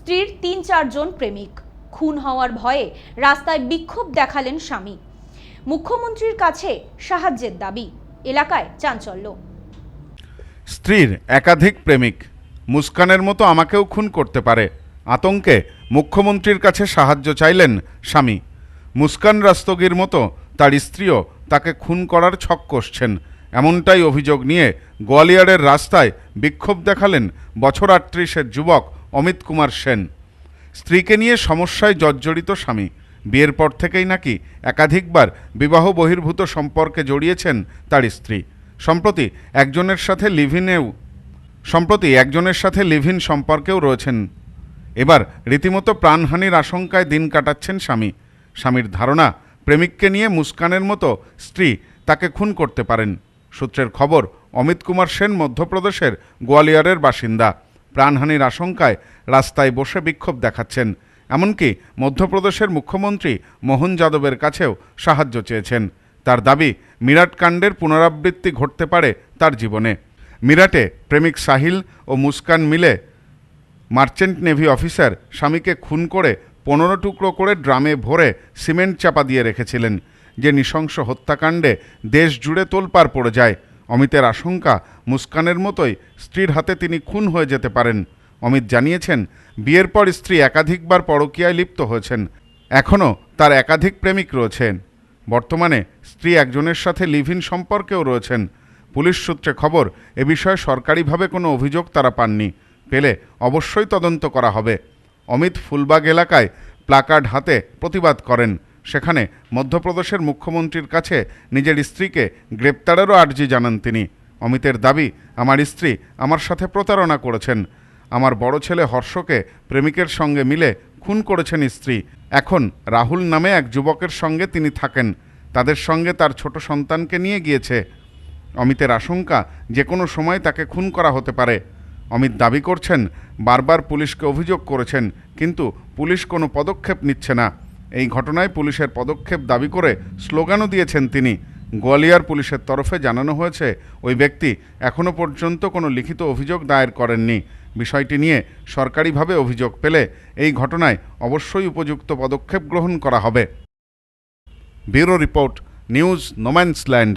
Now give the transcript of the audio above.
স্ত্রীর তিন চারজন প্রেমিক। খুন হওয়ার ভয়ে রাস্তায় বিক্ষোভ দেখালেন স্বামী। মুখ্যমন্ত্রীর কাছে সাহায্যের দাবি, এলাকায় চাঞ্চল্য। স্ত্রীর একাধিক প্রেমিক, মুস্কানের মতো আমাকেও খুন করতে পারে, আতঙ্কে মুখ্যমন্ত্রীর কাছে সাহায্য চাইলেন স্বামী। মুস্কান রাস্তগীর মতো তার স্ত্রীও তাকে খুন করার ছক কষছেন, এমনটাই অভিযোগ নিয়ে গোয়ালিয়রের রাস্তায় বিক্ষোভ দেখালেন বছর আটত্রিশের যুবক অমিত কুমার সেন। স্ত্রীকে নিয়ে সমস্যায় জর্জরিত স্বামী। বিয়ের পর থেকেই নাকি একাধিকবার বিবাহ বহির্ভূত সম্পর্কে জড়িয়েছেন তার স্ত্রী। সম্প্রতি একজনের সাথে লিভিনেও সম্প্রতি একজনের সাথে লিভিন সম্পর্কেও রয়েছেন। এবার রীতিমতো প্রাণহানির আশঙ্কায় দিন কাটাচ্ছেন স্বামী। স্বামীর ধারণা, প্রেমিককে নিয়ে মুস্কানের মতো স্ত্রী তাকে খুন করতে পারেন। সূত্রের খবর, অমিত কুমার সেন মধ্যপ্রদেশের গোয়ালিয়রের বাসিন্দা। প্রাণহানির আশঙ্কায় রাস্তায় বসে বিক্ষোভ দেখাচ্ছেন। এমনকি মধ্যপ্রদেশের মুখ্যমন্ত্রী মোহন যাদবের কাছেও সাহায্য চেয়েছেন। তার দাবি, মিরাট কাণ্ডের পুনরাবৃত্তি ঘটতে পারে তার জীবনে। মিরাটে প্রেমিক সাহিল ও মুস্কান মিলে মার্চেন্ট নেভি অফিসার স্বামীকে খুন করে পনেরো টুকরো করে ড্রামে ভরে সিমেন্ট চাপা দিয়ে রেখেছিলেন। যে নৃশংস হত্যাকাণ্ডে দেশ জুড়ে তোলপাড় পড়ে যায়। অমিতের আশঙ্কা মুস্কানের মতোই স্ত্রীর হাতে তিনি খুন হয়ে যেতে পারেন। অমিত জানিয়েছেন, বিয়ের পর স্ত্রী একাধিকবার পরকীয়ায় লিপ্ত হয়েছেন। এখনও তার একাধিক প্রেমিক রয়েছেন বর্তমানে স্ত্রী একজনের সাথে লিভ ইন সম্পর্কেও রয়েছেন। পুলিশ সূত্রে খবর, এ বিষয়ে সরকারিভাবে কোনো অভিযোগ তারা পাননি। পেলে অবশ্যই তদন্ত করা হবে। অমিত ফুলবাগ এলাকায় প্লাকার্ড হাতে প্রতিবাদ করেন। সেখানে মধ্যপ্রদেশের মুখ্যমন্ত্রীর কাছে নিজের স্ত্রীকে গ্রেপ্তারেরও আর্জি জানান তিনি। অমিতের দাবি, আমার স্ত্রী আমার সাথে প্রতারণা করেছেন। আমার বড় ছেলে হর্ষকে প্রেমিকের সঙ্গে মিলে খুন করেছেন স্ত্রী। এখন রাহুল নামে এক যুবকের সঙ্গে তিনি থাকেন। তাদের সঙ্গে তার ছোট সন্তানকে নিয়ে গিয়েছে। অমিতের আশঙ্কা, যে কোনো সময় তাকে খুন করা হতে পারে। অমিত দাবি করছেন, বারবার পুলিশকে অভিযোগ করেছেন, কিন্তু পুলিশ কোনো পদক্ষেপ নিচ্ছে না। এই ঘটনায় পুলিশের পদক্ষেপ দাবি করে স্লোগানও দিয়েছেন তিনি। গোয়ালিয়ার পুলিশের তরফে জানানো হয়েছে, ওই ব্যক্তি এখনও পর্যন্ত কোনো লিখিত অভিযোগ দায়ের করেননি। বিষয়টি নিয়ে সরকারিভাবে অভিযোগ পেলে এই ঘটনায় অবশ্যই উপযুক্ত পদক্ষেপ গ্রহণ করা হবে। Bureau report, news, no man's land.